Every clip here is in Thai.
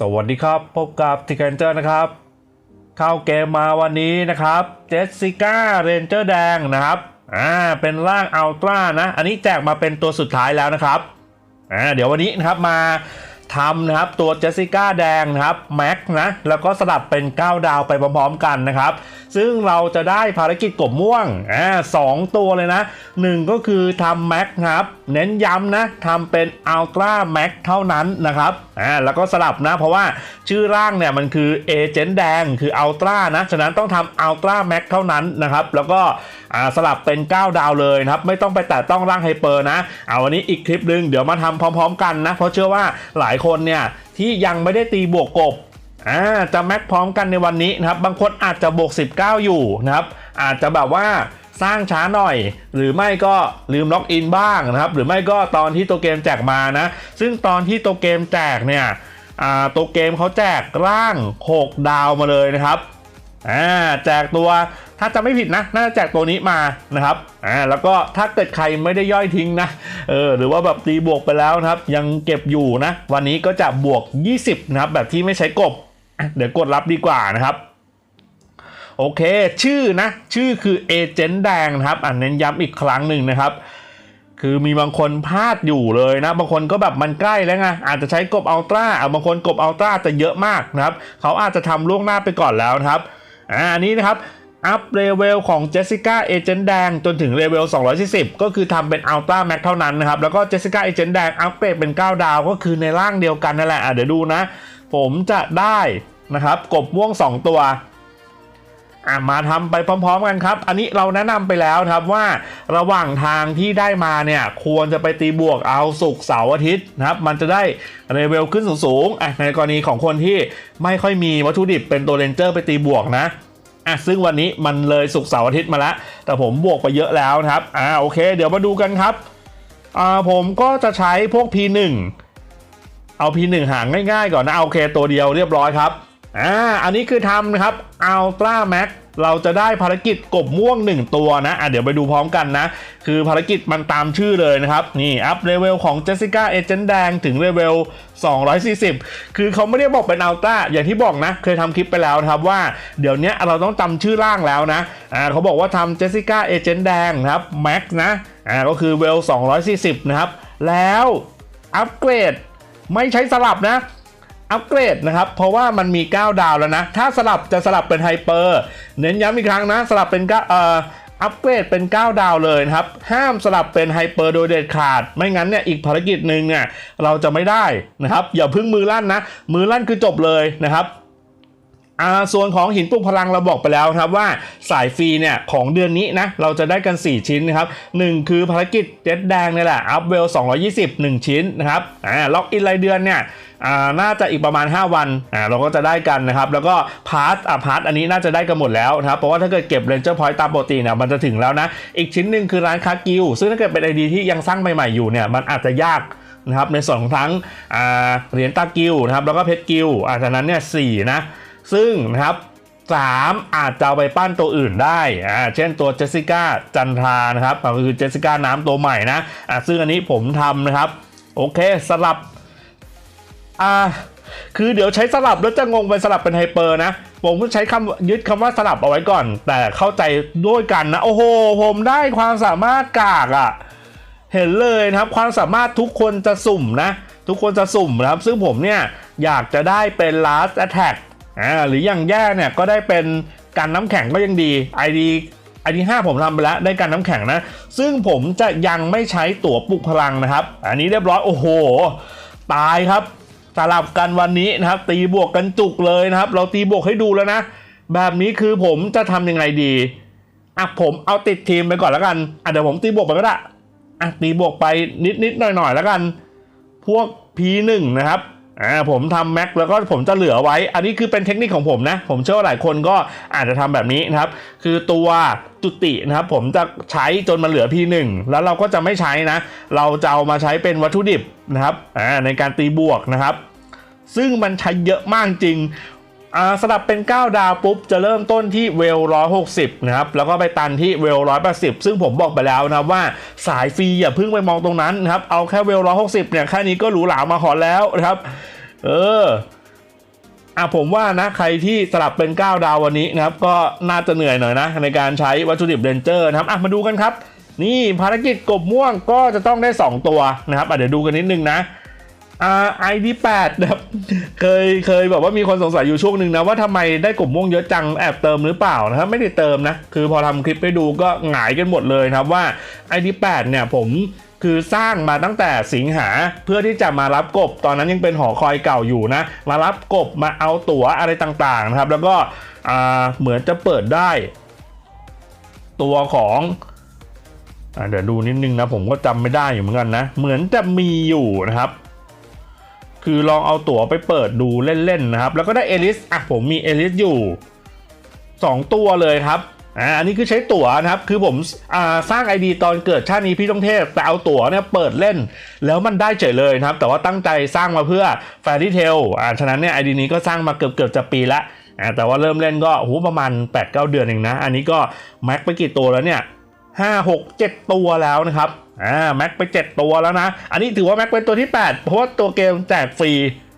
สวัสดีครับ พบกับทิกเกนเจอร์นะครับ เข้าเกมมาวันนี้นะครับเจสสิก้าเรนเจอร์แดงนะครับอ่าเป็นร่างอัลตร้านะ อันนี้แจกมาเป็นตัวสุดท้ายแล้วนะครับอ่าเดี๋ยววันนี้นะครับมา ทำนะครับตัวเจสสิก้าแดงนะครับแม็กนะแล้วก็สลับเป็น 9 ดาวไปพร้อมๆกันนะครับ ซึ่งเราจะได้ภารกิจกบม่วงอ่าสองตัวเลยนะหนึ่งก็คือทำแม็กครับเน้นย้ำนะทำเป็นอัลตร้าแม็กเท่านั้นนะครับอ่าแล้วก็สลับนะเพราะว่าชื่อร่างเนี่ยมันคือเอเจนต์แดงคืออัลตร้านะฉะนั้นต้องทำอัลตร้าแม็กเท่านั้นนะครับแล้วก็ อ่าสลับเป็น 9 ดาวเลยนะครับไม่ต้องไปแตะต้องร่างไฮเปอร์นะเอาวันนี้อีกคลิปหนึ่งเดี๋ยวมาทำพร้อม ๆ กันนะ เพราะเชื่อว่าหลายคนเนี่ยที่ยังไม่ได้ตีบวกกบอ่าจะแม็กพร้อมกันในวันนี้นะครับบางคนอาจจะบวก 19 อยู่นะครับอาจจะแบบว่าสร้างช้าหน่อย หรือไม่ก็ลืมล็อกอินบ้างนะครับหรือไม่ก็ตอนที่ตัวเกมแจกมานะ ซึ่งตอนที่ตัวเกมแจกเนี่ยอ่าตัวเกมเขาแจกร่าง 6 ดาวมาเลยนะครับ อ่าแจกตัวถ้าจะไม่ผิดนะ น่าจะแจกตัวนี้มานะครับอ่าแล้วก็ถ้าเกิดใครไม่ได้ย่อยทิ้งนะเออหรือว่าแบบตีบวกไปแล้วนะครับ ยังเก็บอยู่นะ วันนี้ก็จะบวก 20 นะครับ แบบที่ไม่ใช้กบ เดี๋ยวกดรับดีกว่านะครับโอเค ชื่อนะ ชื่อคือเอเจนต์แดงนะครับอ่านเน้นย้ำอีกครั้งหนึ่งนะครับ คือมีบางคนพลาดอยู่เลยนะ บางคนก็แบบมันใกล้แล้วไง อาจจะใช้กบอัลตร้าบางคนกบอัลตร้าจะเยอะมากนะครับ เขาอาจจะทำล่วงหน้าไปก่อนแล้วนะครับ อ่าอันนี้นะครับอัพเลเวลของเจสสิก้าเอเจนต์แดงจนถึงเลเวล 240 ก็คือทำเป็นอัลตร้าแม็กเท่านั้นนะครับ แล้วก็เจสสิก้าเอเจนต์แดงอัพเกรดเป็น 9 ดาวก็คือในร่างเดียวกันนั่นแหละอะเดี๋ยวดูนะ ผมจะได้นะครับกบม่วง 2 ตัว อะมาทำไปพร้อม ๆ กันครับ อันนี้เราแนะนำไปแล้วครับว่าระหว่างทางที่ได้มาเนี่ยควรจะไปตีบวกเอาสุกเสาร์อาทิตย์นะครับ มันจะได้เลเวลขึ้นสูงๆอะในกรณีของคนที่ไม่ค่อยมีวัตถุดิบเป็นตัวเรนเจอร์ไปตีบวกนะอะซึ่งวันนี้มันเลยสุกเสาร์อาทิตย์มาแล้วแต่ผมบวกไปเยอะแล้วนะครับอ่าโอเค เดี๋ยวมาดูกันครับอ่าผมก็จะใช้พวก P1 เอา P1 หางง่ายๆก่อนนะเอาโอเค ตัวเดียวเรียบร้อยครับ อ่าอันนี้คือทำนะครับ Ultra Max เราจะได้ภารกิจกบม่วง 1 ตัวนะอะเดี๋ยวไปดูพร้อมกันนะ คือภารกิจมันตามชื่อเลยนะครับ นี่ อัพเลเวลของ Jessica Agent แดงถึงเลเวล 240 คือเขาไม่ได้บอกเป็น Ultra อย่างที่บอกนะ เคยทำคลิปไปแล้วนะครับว่าเดี๋ยวนี้เราต้องจำชื่อร่างแล้วนะอ่าเขาบอกว่าทำ Jessica Agent แดงนะครับ Max นะอ่าก็คือเวล 240 นะครับ แล้วอัปเกรดไม่ใช้สลับนะ อัปเกรดนะครับ เพราะว่ามันมี 9 ดาวแล้วนะ ถ้าสลับจะสลับเป็นไฮเปอร์ เน้นย้ำอีกครั้งนะ สลับเป็น9เอ่ออัปเกรดเป็น 9 ดาวเลยนะครับ ห้ามสลับเป็นไฮเปอร์โดยเด็ดขาด ไม่งั้นเนี่ยอีกภารกิจหนึ่งเนี่ยเราจะไม่ได้นะครับ อย่าพึ่งมือลั่นนะ มือลั่นคือจบเลยนะครับส่วนของหินปลุกพลังเราบอกไปแล้วครับว่าสายฟรีเนี่ยของเดือนนี้นะเราจะได้กัน 4 ชิ้นนะครับ 1 คือภารกิจเจ็ดแดงนี่แหละอัพเวล 220 1 ชิ้นนะครับอ่าล็อกอินรายเดือนเนี่ย อ่าน่าจะอีกประมาณ 5 วันอ่าเราก็จะได้กันนะครับ แล้วก็พาร์ทอ่าพาร์ทอันนี้น่าจะได้กันหมดแล้วนะครับ เพราะว่าถ้าเกิดเก็บเรนเจอร์พอยต์ตามปกติเนี่ยมันจะถึงแล้วนะ อีกชิ้นหนึ่งคือร้านคากิลซึ่งถ้าเกิดเป็นไอดีที่ยังสร้างใหม่ๆอยู่เนี่ยมันอาจจะยากนะครับในส่วนของทั้งอ่าเหรียญตากิลนะครับแล้วก็เพชรกิลอ่าจากนั้นเนี่ยสี่นะ ซึ่งนะครับสามอาจจะไปปั้นตัวอื่นได้อ่าเช่นตัวเจสสิก้าจันทรานะครับก็คือเจสสิก้าน้ำตัวใหม่นะอ่าซึ่งอันนี้ผมทำนะครับ โอเคสลับ อ่าคือเดี๋ยวใช้สลับแล้วจะงงไปสลับเป็นไฮเปอร์นะผมใช้คำยึดคำว่าสลับเอาไว้ก่อน แต่เข้าใจด้วยกันนะ โอ้โห ผมได้ความสามารถกากอะ่ะ เห็นเลยนะครับความสามารถทุกคนจะสุ่มนะ ทุกคนจะสุ่มนะครับ ซึ่งผมเนี่ย อยากจะได้เป็น last attack อ่าหรืออย่างแย่เนี่ย ก็ได้เป็นการน้ำแข็งก็ยังดี ID ID 5ผมทำไปแล้วได้การน้ำแข็งนะ ซึ่งผมจะยังไม่ใช้ตั๋วปลุกพลังนะครับ อันนี้เรียบร้อยโอ้โห ตายครับ สลับกันวันนี้นะครับ ตีบวกกันจุกเลยนะครับ เราตีบวกให้ดูแล้วนะ แบบนี้คือผมจะทำยังไงดีอะผมเอาติดทีมไปก่อนแล้วกันอะเดี๋ยวผมตีบวกไปก็ได้อะตีบวกไปนิดนิดๆหน่อยหน่อยๆแล้วกัน พวก P1 นะครับ อ่าผมทำแม็กแล้วก็ผมจะเหลือไว้ อันนี้คือเป็นเทคนิคของผมนะ ผมเชื่อว่าหลายคนก็อาจจะทำแบบนี้นะครับ คือตัวจุตินะครับ ผมจะใช้จนมันเหลือ P1 แล้วเราก็จะไม่ใช้นะ เราจะเอามาใช้เป็นวัตถุดิบนะครับอ่าในการตีบวกนะครับ ซึ่งมันใช้เยอะมากจริง อ่าสลับเป็น 9 ดาวปุ๊บ จะเริ่มต้นที่เวล160นะครับ แล้วก็ไปตันที่เวล180ซึ่งผมบอกไปแล้วนะว่าสายฟรีอย่าเพิ่งไปมองตรงนั้นนะครับ เอาแค่เวล160เนี่ยแค่นี้ก็หรูหรามาขอแล้วนะครับ เอออะผมว่านะใครที่สลับเป็น 9 ดาววันนี้นะครับ ก็น่าจะเหนื่อยหน่อยนะ ในการใช้วัตถุดิบเรนเจอร์นะครับอะมาดูกันครับ นี่ภารกิจกบม่วงก็จะต้องได้ 2 ตัวนะครับอะเดี๋ยวดูกันนิดนึงนะ อ่า ID8 นะครับเคยเคยแบบว่ามีคนสงสัยอยู่ช่วงหนึ่งนะว่าทำไมได้กบม่วงเยอะจังแอบเติมหรือเปล่านะครับไม่ได้เติมนะคือพอทำคลิปไปดูก็หงายกันหมดเลยนะครับว่า ID8 เนี่ยผมคือสร้างมาตั้งแต่สิงหาเพื่อที่จะมารับกบ ตอนนั้นยังเป็นหอคอยเก่าอยู่นะ มารับกบมาเอาตั๋วอะไรต่างๆนะครับ แล้วก็เหมือนจะเปิดได้ ตัวของอเดี๋ยวดูนิดนึงนะผมก็จำไม่ได้อยู่เหมือนกันนะ เหมือนจะมีอยู่นะครับ คือลองเอาตั๋วไปเปิดดูเล่นๆนะครับ แล้วก็ได้เอลิสอะผมมีเอลิสอยู่ 2 ตัวเลยครับอ่าอันนี้คือใช้ตั๋วนะครับ คือผมอ่าสร้าง ID ตอนเกิดชาตินี้พี่ต้องเทพ แต่เอาตั๋วเนี่ยเปิดเล่น แล้วมันได้เฉยเลยนะครับ แต่ว่าตั้งใจสร้างมาเพื่อแฟรี่เทลอ่าฉะนั้นเนี่ย ID นี้ก็สร้างมาเกือบเกือบจะปีละอ่าแต่ว่าเริ่มเล่นก็โอ้โหประมาณ 8-9 เดือนเองนะ อันนี้ก็แม็กไปกี่ตัวแล้วเนี่ยห้าหกเจ็ดตัวแล้วนะครับ อ่าแม็กไป 7 ตัวแล้วนะ อันนี้ถือว่าแม็กเป็นตัวที่ 8 เพราะว่าตัวเกมแจกฟรี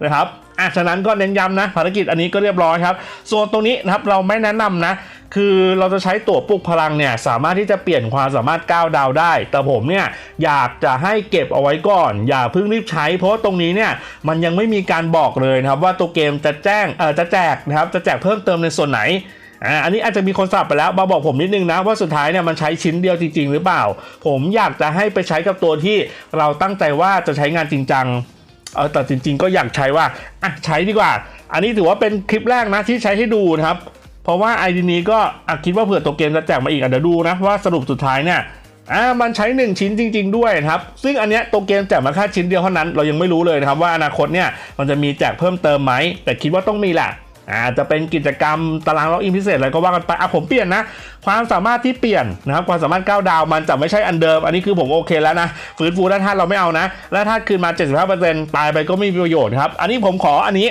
นะครับอะฉะนั้นก็เน้นย้ำนะภารกิจอันนี้ก็เรียบร้อยครับส่วนตรงนี้นะครับเราไม่แนะนำนะ คือเราจะใช้ตัวปลุกพลังเนี่ยสามารถที่จะเปลี่ยนความสามารถ9ดาวได้ แต่ผมเนี่ยอยากจะให้เก็บเอาไว้ก่อน อย่าเพิ่งรีบใช้ เพราะว่าตรงนี้เนี่ยมันยังไม่มีการบอกเลยนะครับว่าตัวเกมจะแจ้งเออจะแจกนะครับจะแจกเพิ่มเติมในส่วนไหน อ่าอันนี้อาจจะมีคนสับไปแล้วมาบอกผมนิดนึงนะว่าสุดท้ายเนี่ยมันใช้ชิ้นเดียวจริง ๆ หรือเปล่า ผมอยากจะให้ไปใช้กับตัวที่เราตั้งใจว่าจะใช้งานจริงจังเออแต่จริง ๆ ก็อยากใช้ว่าอะใช้ดีกว่า อันนี้ถือว่าเป็นคลิปแรกนะที่ใช้ให้ดูนะครับ เพราะว่าไอดีนี้ก็อะคิดว่าเผื่อตัวเกมจะแจกมาอีกอะเดี๋ยวดูนะว่าสรุปสุดท้ายเนี่ยอ่ามันใช้ 1 ชิ้นจริง ๆ ด้วยครับ ซึ่งอันเนี้ยตัวเกมแจกมาแค่ชิ้นเดียวเท่านั้น เรายังไม่รู้เลยนะครับว่าอนาคตเนี่ยมันจะมีแจกเพิ่มเติมไหม แต่คิดว่าต้องมีแหละ อาจจะเป็นกิจกรรมตารางล็อกอินพิเศษอะไรก็ว่ากันไปอะผมเปลี่ยนนะ ความสามารถที่เปลี่ยนนะครับความสามารถ9ดาวมันจะไม่ใช่อันเดิม อันนี้คือผมโอเคแล้วนะฟื้นฟูด้านธาตุเราไม่เอานะแล้วธาตุคืนมา 75%ตายไปก็ไม่มีประโยชน์ครับ อันนี้ผมขออันนี้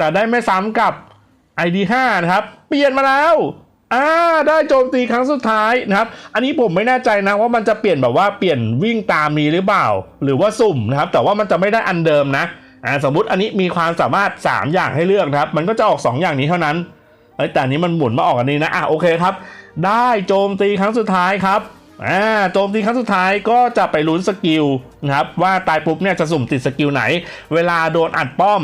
จะได้ไม่ซ้ำกับ ID 5 นะครับ เปลี่ยนมาแล้วอ่าได้โจมตีครั้งสุดท้ายนะครับ อันนี้ผมไม่แน่ใจนะว่ามันจะเปลี่ยนแบบว่าเปลี่ยนวิ่งตามนี้หรือเปล่า หรือว่าสุ่มนะครับ แต่ว่ามันจะไม่ได้อันเดิมนะ อ่าสมมุติอันนี้มีความสามารถ 3 อย่างให้เลือกนะครับ มันก็จะออก 2 อย่างนี้เท่านั้นแต่อันนี้มันหมุนมาออกอันนี้นะอะโอเคครับ ได้โจมตีครั้งสุดท้ายครับอ่าโจมตีครั้งสุดท้ายก็จะไปลุ้นสกิลนะครับว่าตายปุ๊บเนี่ยจะสุ่มติดสกิลไหน เวลาโดนอัดป้อม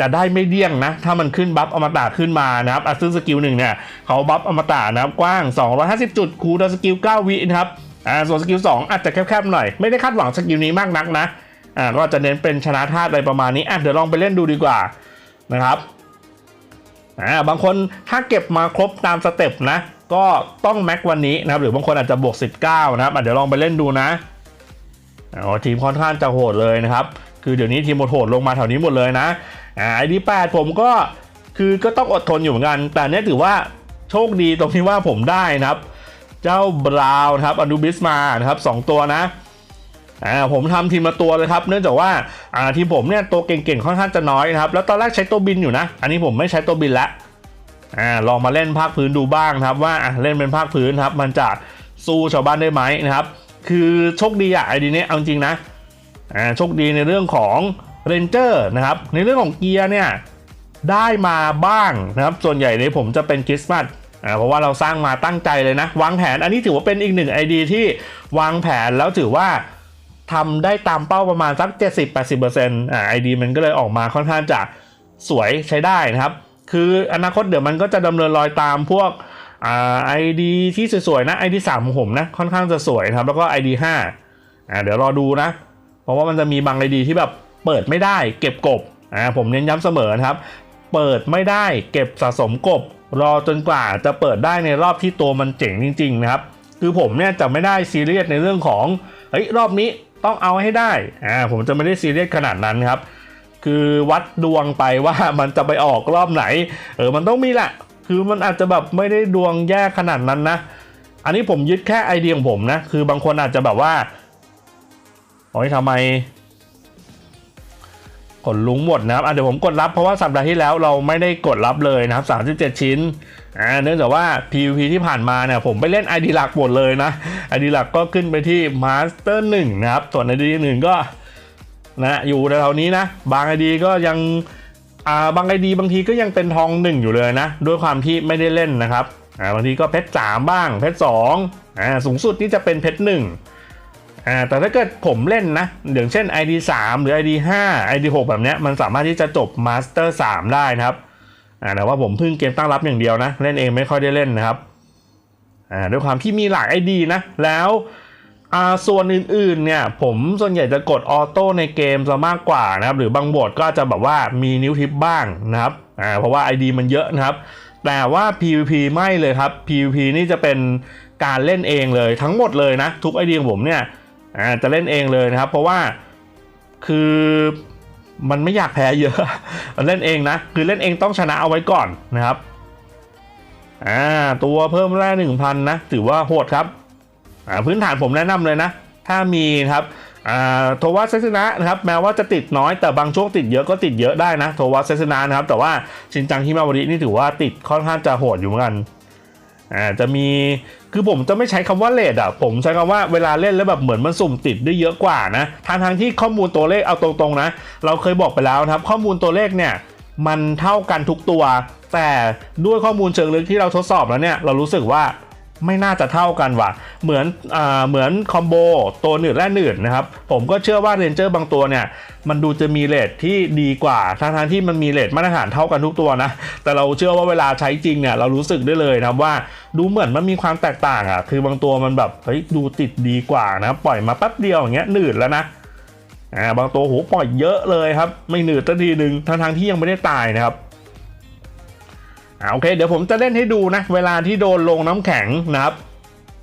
จะได้ไม่เดี้ยงนะ ถ้ามันขึ้นบัฟอมตะขึ้นมานะครับซึ่งสกิลหนึ่งเนี่ยเขาบัฟอมตะนะครับกว้าง 250 จุดคูดสกิล 9 วินะครับอ่าส่วนสกิล2อาจจะแคบๆหน่อย ไม่ได้คาดหวังสกิลนี้มากนักนะ อ่าก็จะเน้นเป็นชนะธาตุอะไรประมาณนี้อะเดี๋ยวลองไปเล่นดูดีกว่านะครับอ่าบางคนถ้าเก็บมาครบตามสเต็ปนะ ก็ต้องแม็กวันนี้นะครับหรือบางคนอาจจะบวก 19 นะครับเดี๋ยวลองไปเล่นดูนะอ๋อทีมค่อนข้างจะโหดเลยนะครับ คือเดี๋ยวนี้ทีมโหดลงมาแถวนี้หมดเลยนะอ่าไอดีแปดผมก็คือก็ต้องอดทนอยู่เหมือนกัน แต่เนี้ยถือว่าโชคดีตรงที่ว่าผมได้นะครับ เจ้าบราวน์นะครับอนูบิสมานะครับสองตัวนะ อ่าผมทำทีมละตัวเลยครับ เนื่องจากว่าอ่าทีมผมเนี่ยตัวเก่งๆค่อนข้างจะน้อยนะครับแล้วตอนแรกใช้ตัวบินอยู่นะ อันนี้ผมไม่ใช้ตัวบินละอ่าลองมาเล่นภาคพื้นดูบ้างครับว่าเล่นเป็นภาคพื้นครับ มันจะสู้ชาวบ้านได้ไหมนะครับ คือโชคดีอะไอดีนี้เอาจริงนะอ่าโชคดีในเรื่องของเรนเจอร์นะครับในเรื่องของเกียร์เนี่ยได้มาบ้างนะครับ ส่วนใหญ่ในผมจะเป็นคริสต์มาสอ่าเพราะว่าเราสร้างมาตั้งใจเลยนะ วางแผนอันนี้ถือว่าเป็นอีกหนึ่งไอเดียที่วางแผนแล้วถือว่า ทำได้ตามเป้าประมาณสัก 70-80%อ่าไอดีมันก็เลยออกมาค่อนข้างจะสวยใช้ได้นะครับ คืออนาคตเดี๋ยวมันก็จะดำเนินรอยตามพวกอ่าไอดีที่สวยๆนะไอดีสามของผมนะค่อนข้างจะสวยครับ แล้วก็ไอดีห้าอ่าเดี๋ยวรอดูนะ เพราะว่ามันจะมีบางไอดีที่แบบเปิดไม่ได้เก็บกบอ่าผมเน้นย้ำเสมอนะครับ เปิดไม่ได้เก็บสะสมกบ รอจนกว่าจะเปิดได้ในรอบที่ตัวมันเจ๋งจริง ๆ นะครับ คือผมเนี่ยจะไม่ได้ซีเรียสในเรื่องของเฮ้ยรอบนี้ ต้องเอาให้ได้อ่าผมจะไม่ได้ซีเรียสขนาดนั้นครับ คือวัดดวงไปว่ามันจะไปออกรอบไหน เออมันต้องมีแหละคือมันอาจจะแบบไม่ได้ดวงแย่ขนาดนั้นนะ อันนี้ผมยึดแค่ไอเดียของผมนะ คือบางคนอาจจะแบบว่าโอ้ยทำไมกดลุงหมดนะครับเดี๋ยวผมกดรับเพราะว่าสัปดาห์ที่แล้วเราไม่ได้กดรับเลยนะครับ37 ชิ้น อ่าเนื่องจากว่า PVP ที่ผ่านมาเนี่ยผมไปเล่น ID หลักหมดเลยนะ ID หลักก็ขึ้นไปที่ Master 1 นะครับ ส่วน ID 1ก็นะอยู่แถวๆนี้นะ บาง ID ก็ยังอ่าบางไอดีบางทีก็ยังเป็นทองหนึ่งอยู่เลยนะ ด้วยความที่ไม่ได้เล่นนะครับอ่าบางทีก็เพชรสามบ้างเพชรสองอ่าสูงสุดนี่จะเป็นเพชรหนึ่งอ่าแต่ถ้าเกิดผมเล่นนะ อย่างเช่น ID 3 หรือ ID 5 ID 6 แบบเนี้ยมันสามารถที่จะจบ Master 3 ได้นะครับ อ่าแต่ว่าผมพิ่งเกมตั้งรับอย่างเดียวนะ เล่นเองไม่ค่อยได้เล่นนะครับอ่าด้วยความที่มีหลาย ID นะแล้วอ่าส่วนอื่นๆเนี่ยผมส่วนใหญ่จะกดออโต้ในเกมซะมากกว่านะครับ หรือบางบทก็จะแบบว่ามีนิ้วทิปบ้างนะครับอ่าเพราะว่า ID มันเยอะนะครับ แต่ว่า PVP ไม่เลยครับ PVP นี่จะเป็นการเล่นเองเลยทั้งหมดเลยนะ ทุก ID ของผมเนี่ยอ่าจะเล่นเองเลยนะครับ เพราะว่าคือ มันไม่อยากแพ้เยอะ มันเล่นเองนะ คือเล่นเองต้องชนะเอาไว้ก่อนนะครับ อ่า ตัวเพิ่มแร่หนึ่งพันนะ ถือว่าโหดครับ อ่า พื้นฐานผมแนะนำเลยนะ ถ้ามีครับ อ่า โทวัสเซสนะนะครับ แม้ว่าจะติดน้อย แต่บางช่วงติดเยอะก็ติดเยอะได้นะ โทวัสเซสนะนะครับ แต่ว่าชินจังฮิมาวรินี่ถือว่าติดค่อนข้างจะโหดอยู่เหมือนกัน อ่า จะมี คือผมจะไม่ใช้คำว่าเลทอะผมใช้คำว่าเวลาเล่นแล้วแบบเหมือนมันสุ่มติดได้เยอะกว่านะทางทางที่ข้อมูลตัวเลขเอาตรงๆนะ เราเคยบอกไปแล้วนะครับ ข้อมูลตัวเลขเนี่ยมันเท่ากันทุกตัว แต่ด้วยข้อมูลเชิงลึกที่เราทดสอบแล้วเนี่ยเรารู้สึกว่า ไม่น่าจะเท่ากันว่ะ เหมือนอ่าเหมือนคอมโบตัวหนืดและหนืดนะครับ ผมก็เชื่อว่าเรนเจอร์บางตัวเนี่ย มันดูจะมีเลทที่ดีกว่าทางทางๆที่มันมีเลทมาตรฐานเท่ากันทุกตัวนะ แต่เราเชื่อว่าเวลาใช้จริงเนี่ยเรารู้สึกได้เลยนะว่าดูเหมือนมันมีความแตกต่างอะ คือบางตัวมันแบบเฮ้ยดูติดดีกว่านะปล่อยมาแป๊บเดียวอย่างเงี้ยหนืดแล้วนะอ่าบางตัวโหปล่อยเยอะเลยครับ ไม่หนืดสักทีหนึ่งทั้งทางๆที่ยังไม่ได้ตายนะครับ อ่าโอเคเดี๋ยวผมจะเล่นให้ดูนะ เวลาที่โดนลงน้ำแข็งนะครับ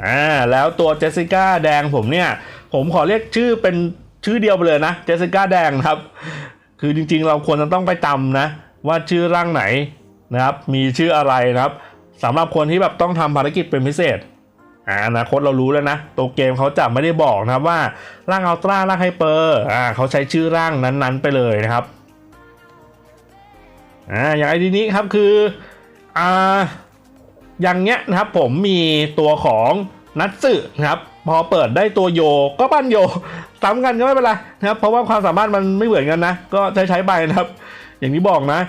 อ่าแล้วตัวเจสสิก้าแดงผมเนี่ย ผมขอเรียกชื่อเป็นชื่อเดียวไปเลยนะเจสสิก้าแดงนะครับ คือจริงๆ เราควรจะต้องไปจำนะ ว่าชื่อร่างไหนนะครับ มีชื่ออะไรนะครับสำหรับคนที่แบบต้องทำภารกิจเป็นพิเศษอ่าอนาคตเรารู้แล้วนะตัวเกมเขาจะไม่ได้บอกนะครับว่าร่างอัลตร้าร่างไฮเปอร์อ่าเขาใช้ชื่อร่างนั้นๆ ไปเลยนะครับอ่าอย่างไอดีนี้ครับคือ อ่าอย่างเงี้ยนะครับผมมีตัวของนัตสึนะครับพอเปิดได้ตัวโยก็ปั้นโยซ้ำกันก็ไม่เป็นไรนะครับเพราะว่าความสามารถมันไม่เหมือนกันนะ ก็ใช้ใช้ไปนะครับ อย่างที่บอกนะ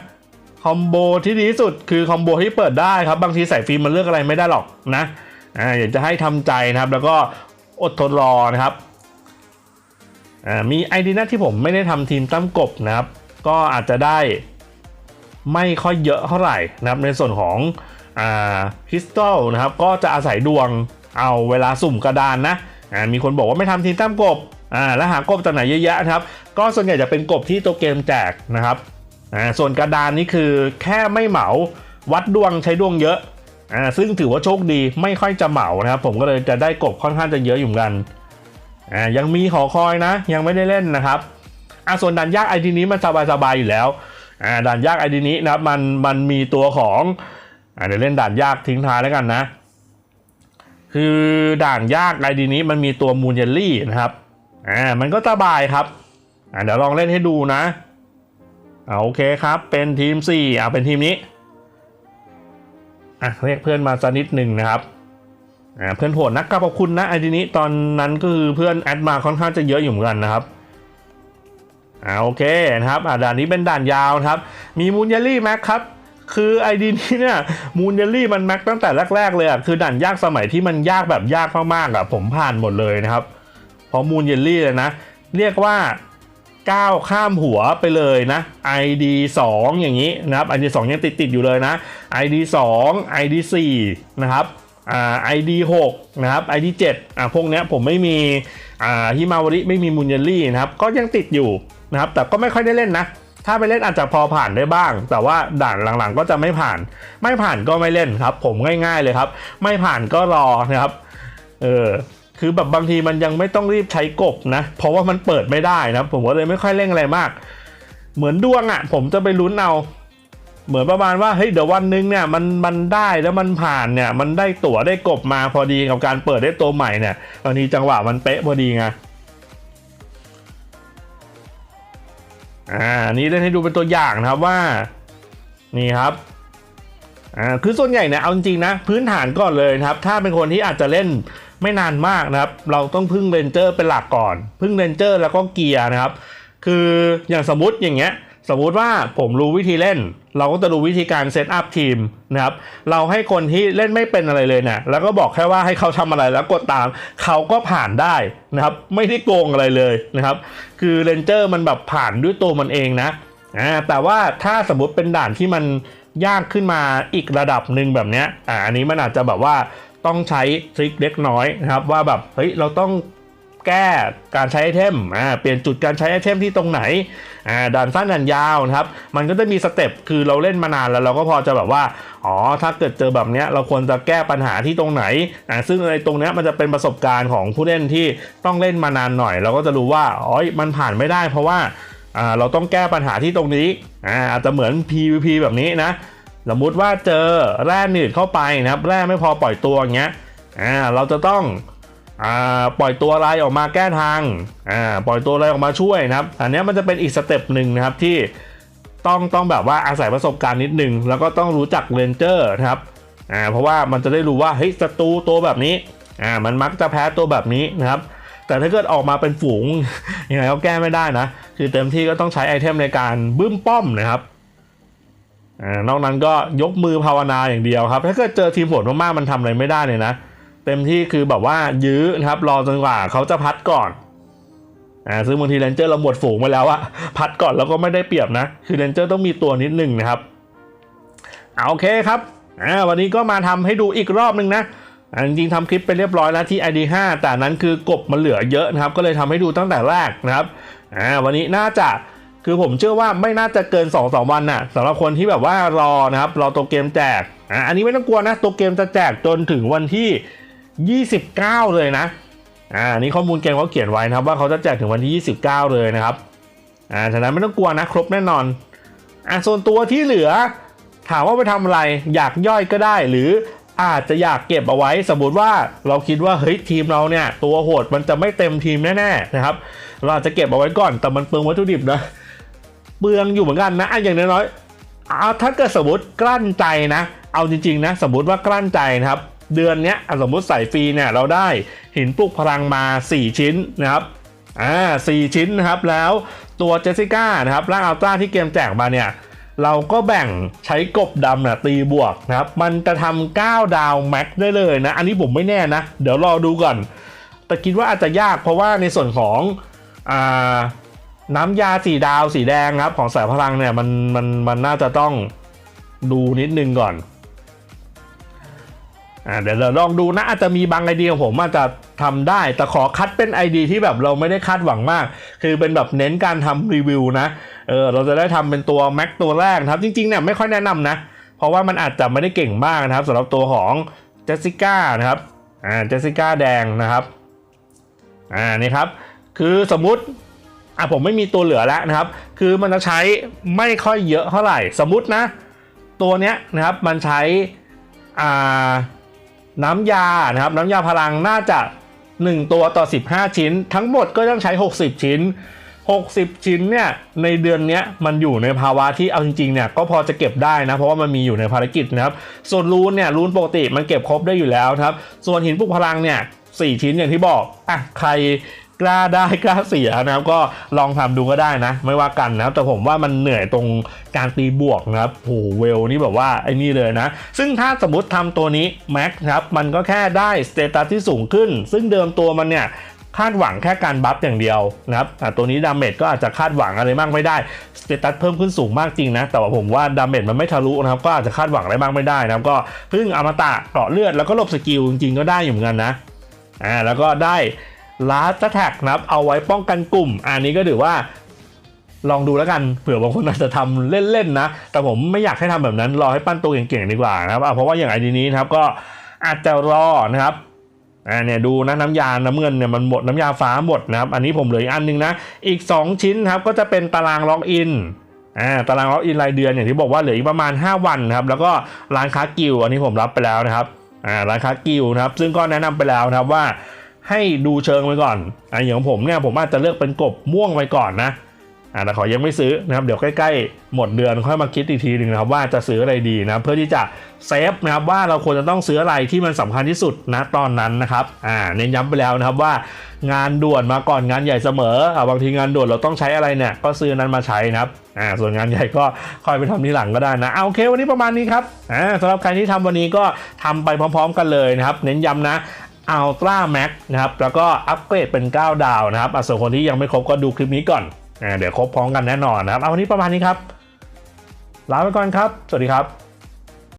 คอมโบที่ดีที่สุดคือคอมโบที่เปิดได้ครับบางทีใส่ฟิล์มมันเลือกอะไรไม่ได้หรอกนะอ่าอยากจะให้ทำใจนะครับ แล้วก็อดทนรอนะครับอ่ามีไอดีนะที่ผมไม่ได้ทำทีมตั้มกบนะครับ ก็อาจจะได้ ไม่ค่อยเยอะเท่าไหร่นะครับในส่วนของอ่าคริสตัลนะครับก็จะอาศัยดวงเอาเวลาสุ่มกระดานนะอ่ามีคนบอกว่าไม่ทำทีมตั้มกบอ่าแล้วหากบจากไหนเยอะแยะนะครับ ก็ส่วนใหญ่จะเป็นกบที่ตัวเกมแจกนะครับอ่าส่วนกระดานนี่คือแค่ไม่เหมาวัดดวงใช้ดวงเยอะอ่าซึ่งถือว่าโชคดีไม่ค่อยจะเหมานะครับ ผมก็เลยจะได้กบค่อนข้างจะเยอะอยู่เหมือนกันอ่ายังมีหอคอยนะ ยังไม่ได้เล่นนะครับอ่าส่วนด่านยากไอดีนี้มันสบายๆอยู่แล้ว อ่าด่านยากไอดีนี้นะครับมันมันมีตัวของอ่าเดี๋ยวเล่นด่านยากทิ้งท้ายแล้วกันนะ คือด่านยากไอดีนี้มันมีตัวมูนเยลลี่นะครับอ่ามันก็สบายครับอ่าเดี๋ยวลองเล่นให้ดูนะอ่าโอเคครับเป็นทีม4อ่าเป็นทีมนี้อะเรียกเพื่อนมาสักนิดหนึ่งนะครับอ่าเพื่อนโหดนักกับขอบคุณนะไอทีนี้ตอนนั้นก็คือเพื่อนแอดมาค่อนข้างจะเยอะอยู่เหมือนกันนะครับ อ่าโอเคนะครับอ่าด่านนี้เป็นด่านยาวนะครับ มีมูนเยลลี่แม็กครับคือไอดีนี้เนี่ยมูนเยลลี่มันแม็กตั้งแต่แรก ๆ เลยอะคือด่านยากสมัยที่มันยากแบบยากมากๆอะผมผ่านหมดเลยนะครับเพราะมูนเยลลี่เลยนะ เรียกว่าก้าวข้ามหัวไปเลยนะ ID 2 อย่างนี้นะครับ ID 2 ยังติดติดๆอยู่เลยนะ ID 2 ID 4นะครับอ่า ID 6นะครับ ID 7อ่าพวกเนี้ยผมไม่มีอ่าฮิมาวริไม่มีมุนเยลลี่นะครับก็ยังติดอยู่ นะครับแต่ก็ไม่ค่อยได้เล่นนะ ถ้าไปเล่นอาจจะพอผ่านได้บ้าง แต่ว่าด่านหลังๆ ก็จะไม่ผ่าน ไม่ผ่านก็ไม่เล่นครับ ผมง่ายๆเลยครับ ไม่ผ่านก็รอนะครับเออคือแบบบางทีมันยังไม่ต้องรีบใช้กบนะ เพราะว่ามันเปิดไม่ได้นะผมก็เลยไม่ค่อยเร่งอะไรมาก เหมือนดวงอะ่ะ ผมจะไปลุ้นเอาเหมือนประมาณว่าเฮ้ยเดี๋ยววันหนึงเนี่ยมันมันได้แล้วมันผ่านเนี่ย มันได้ตั๋วได้กบมาพอดีกับการเปิดได้ตัวใหม่เนี่ยบางทีจังหวะมันเป๊ะพอดีไง อ่านี้เล่นให้ดูเป็นตัวอย่างนะครับว่า นี่ครับอ่าคือส่วนใหญ่เนี่ยเอาจริงๆนะ พื้นฐานก่อนเลยนะครับ ถ้าเป็นคนที่อาจจะเล่นไม่นานมากนะครับ เราต้องพึ่งเรนเจอร์เป็นหลักก่อน พึ่งเรนเจอร์แล้วก็เกียร์นะครับ คืออย่างสมมติอย่างเงี้ย สมมุติว่าผมรู้วิธีเล่น เราก็จะรู้วิธีการเซตอัพทีมนะครับ เราให้คนที่เล่นไม่เป็นอะไรเลยเนี่ยแล้วก็บอกแค่ว่าให้เขาทำอะไรแล้วกดตาม เขาก็ผ่านได้นะครับ ไม่ได้โกงอะไรเลยนะครับ คือเรนเจอร์มันแบบผ่านด้วยตัวมันเองนะอ่าแต่ว่าถ้าสมมุติเป็นด่านที่มันยากขึ้นมาอีกระดับหนึ่งแบบเนี้ยอ่าอันนี้มันอาจจะแบบว่าต้องใช้ทริคเล็กน้อยนะครับว่าแบบเฮ้ยเราต้อง แก้การใช้ไอเทมอ่าเปลี่ยนจุดการใช้ไอเทมที่ตรงไหนอ่าด่านสั้นด่านยาวนะครับ มันก็จะมีสเต็ปคือเราเล่นมานานแล้วเราก็พอจะแบบว่าอ๋อถ้าเกิดเจอแบบเนี้ยเราควรจะแก้ปัญหาที่ตรงไหนอ่าซึ่งในตรงเนี้ยมันจะเป็นประสบการณ์ของผู้เล่นที่ต้องเล่นมานานหน่อย เราก็จะรู้ว่าอ๋อมันผ่านไม่ได้ เพราะว่าอ่าเราต้องแก้ปัญหาที่ตรงนี้อ่าอาจจะเหมือน PVP แบบนี้นะสมมุติว่าเจอแร่หนืดเข้าไปนะครับแร่ไม่พอปล่อยตัวอย่างเงี้ยอ่าเราจะต้อง ปล่อยตัวอะไรออกมาแก้ทางปล่อยตัวอะไรออกมาช่วยนะครับ อันนี้มันจะเป็นอีกสเต็ปหนึ่งนะครับที่ต้องต้องแบบว่าอาศัยประสบการณ์นิดนึง แล้วก็ต้องรู้จักเรนเจอร์นะครับเพราะว่ามันจะได้รู้ว่าเฮ้ยศัตรูตัวแบบนี้มันมักจะแพ้ตัวแบบนี้นะครับ แต่ถ้าเกิดออกมาเป็นฝูงยังไงก็แก้ไม่ได้นะ คือเต็มที่ก็ต้องใช้ไอเทมในการบึ้มป้อมนะครับอ่านอกนั้นก็ยกมือภาวนาอย่างเดียวครับ ถ้าเกิดเจอทีมโหดมากๆมันทำอะไรไม่ได้เลยนะ เต็มที่คือแบบว่ายื้อนะครับรอจนกว่าเขาจะพัดก่อนอ่าซึ่งบางทีเรนเจอร์เราหมดฝูงไปแล้วอะพัดก่อนแล้วก็ไม่ได้เปรียบนะ คือเรนเจอร์ต้องมีตัวนิดหนึ่งนะครับเอาโอเคครับอ่าวันนี้ก็มาทำให้ดูอีกรอบหนึ่งนะอ่าจริงๆทำคลิปไปเรียบร้อยแล้วที่ ID 5แต่นั้นคือกบมันเหลือเยอะนะครับ ก็เลยทำให้ดูตั้งแต่แรกนะครับอ่าวันนี้น่าจะคือผมเชื่อว่าไม่น่าจะเกิน2อสวันน่ะสำหรับคนที่แบบว่ารอนะครับรอตัวเกมแจกอะอันนี้ไม่ต้องกลัวนะตัวเกมจะแจกจนถึงวันที่ 29 เลยนะอ่านนี้ข้อมูลเกมเขาเขียนไว้นะครับว่าเขาจะแจกถึงวันที่ 29 เลยนะครับอ่าฉะนั้นไม่ต้องกลัวนะครบแน่นอนอะส่วนตัวที่เหลือ ถามว่าไปทำอะไรอยากย่อยก็ได้ หรืออาจจะอยากเก็บเอาไว้ สมมติว่าเราคิดว่าเฮ้ยทีมเราเนี่ย ตัวโหดมันจะไม่เต็มทีมแน่ๆนะครับ เราจะเก็บเอาไว้ก่อนแต่มันเปลืองวัตถุดิบนะเปลืองอยู่เหมือนกันนะอะอย่างน้อยๆเอาถ้าเกิดสมมติกลั้นใจนะ เอาจริงๆนะ สมมติว่ากลั้นใจนะครับ เดือนเนี้ยสมมติใส่ฟรีเนี่ยเราได้หินปลุกพลังมา 4 ชิ้นนะครับอ่าสี่ชิ้นนะครับแล้วตัวเจสสิก้านะครับร่างอัลตร้าที่เกมแจกมาเนี่ยเราก็แบ่งใช้กบดำนะตีบวกนะครับมันจะทำ9ดาวแม็กได้เลยนะ อันนี้ผมไม่แน่นะ เดี๋ยวรอดูก่อน แต่คิดว่าอาจจะยากเพราะว่าในส่วนของอ่าน้ำยาสีดาวสีแดงครับของสายพลังเนี่ยมันมันมันน่าจะต้องดูนิดนึงก่อน อ่าเดี๋ยวเราลองดูนะอาจจะมีบางไอเดียผมอาจจะทำได้ แต่ขอคัดเป็นไอเดียที่แบบเราไม่ได้คาดหวังมาก คือเป็นแบบเน้นการทำรีวิวนะเออเราจะได้ทำเป็นตัวแม็กตัวแรกครับจริงๆเนี่ยไม่ค่อยแนะนำนะ เพราะว่ามันอาจจะไม่ได้เก่งมากนะครับสำหรับตัวของเจสสิก้านะครับอ่าเจสสิก้าแดงนะครับอ่านี่ครับคือสมมุติอะผมไม่มีตัวเหลือแล้วนะครับ คือมันจะใช้ไม่ค่อยเยอะเท่าไหร่ สมมุตินะ ตัวเนี้ยนะครับมันใช้อ่า น้ำยานะครับน้ำยาพลังน่าจะ 1 ตัวต่อ 15 ชิ้น ทั้งหมดก็ต้องใช้ 60 ชิ้น 60 ชิ้นเนี่ยในเดือนเนี้ยมันอยู่ในภาวะที่เอาจริงๆเนี่ยก็พอจะเก็บได้นะ เพราะว่ามันมีอยู่ในภารกิจนะครับ ส่วนรูนเนี่ยรูนปกติมันเก็บครบได้อยู่แล้วครับ ส่วนหินปลุกพลังเนี่ย4ชิ้นอย่างที่บอกอะใคร กล้าได้กล้าเสียนะครับก็ลองทำดูก็ได้นะ ไม่ว่ากันนะครับแต่ผมว่ามันเหนื่อยตรงการตีบวกนะครับโหเวลนี่แบบว่าไอ้นี่เลยนะ ซึ่งถ้าสมมติทำตัวนี้แม็กครับมันก็แค่ได้สเตตัสที่สูงขึ้น ซึ่งเดิมตัวมันเนี่ยคาดหวังแค่การบัฟอย่างเดียวนะครับตัวนี้ดาเมจก็อาจจะคาดหวังอะไรมากไม่ได้ สเตตัสเพิ่มขึ้นสูงมากจริงนะ แต่ว่าผมว่าดาเมจมันไม่ทะลุนะครับ ก็อาจจะคาดหวังอะไรมากไม่ได้นะครับ ก็เพิ่งอมตะเกาะเลือดแล้วก็หลบสกิลจริงๆก็ได้อยู่เหมือนกันนะ อ่า แล้วก็ได้ ลาสแท็กนะครับเอาไว้ป้องกันกลุ่ม อันนี้ก็ถือว่าลองดูแล้วกันเผื่อบางคนอาจจะทำเล่นๆนะ แต่ผมไม่อยากให้ทำแบบนั้นรอให้ปั้นตัวเก่งๆดีกว่านะครับเพราะว่าอย่างไอดีนี้นะครับก็อาจจะรอนะครับอ่าเนี่ยดูนะน้ำยาน้ำเงินเนี่ยมันหมดน้ำยาฟ้าหมดนะครับ อันนี้ผมเหลืออีกอันหนึงนะ อีก 2 ชิ้นครับก็จะเป็นตารางล็อกอินอ่าตารางล็อกอินรายเดือนอย่างที่บอกว่าเหลืออีกประมาณ 5 วันนะครับแล้วก็ร้านค้ากิลด์อันนี้ผมรับไปแล้วนะครับอ่าร้านค้ากิลด์นะครับซึ่งก็แนะนำไปแล้วนะครับว่า ให้ดูเชิงไปก่อนอะอย่างของผมเนี่ยผมอาจจะเลือกเป็นกบม่วงไปก่อนนะอ่าแต่ขอยังไม่ซื้อนะครับเดี๋ยวใกล้ๆ หมดเดือนค่อยมาคิดอีกทีหนึ่งนะครับว่าจะซื้ออะไรดีนะเพื่อที่จะเซฟนะครับว่าเราควรจะต้องซื้ออะไรที่มันสำคัญที่สุดนะตอนนั้นนะครับอ่าเน้นย้ำไปแล้วนะครับว่างานด่วนมาก่อนงานใหญ่เสมออ่าบางทีงานด่วนเราต้องใช้อะไรเนี่ยก็ซื้อนั้นมาใช้นะครับอ่าส่วนงานใหญ่ก็ค่อยไปทำทีหลังก็ได้นะเอาโอเควันนี้ประมาณนี้ครับอ่าสำหรับใครที่ทำวันนี้ก็ทำไปพร้อม ๆ กันเลยนะครับเน้นย้ำนะ Ultra Max นะครับ แล้วก็อัปเกรดเป็น 9 ดาวนะครับส่วนคนที่ยังไม่ครบก็ดูคลิปนี้ก่อน เดี๋ยวครบพร้อมกันแน่นอนนะครับ เอาวันนี้ประมาณนี้ครับ ลาไปก่อนครับ สวัสดีครับ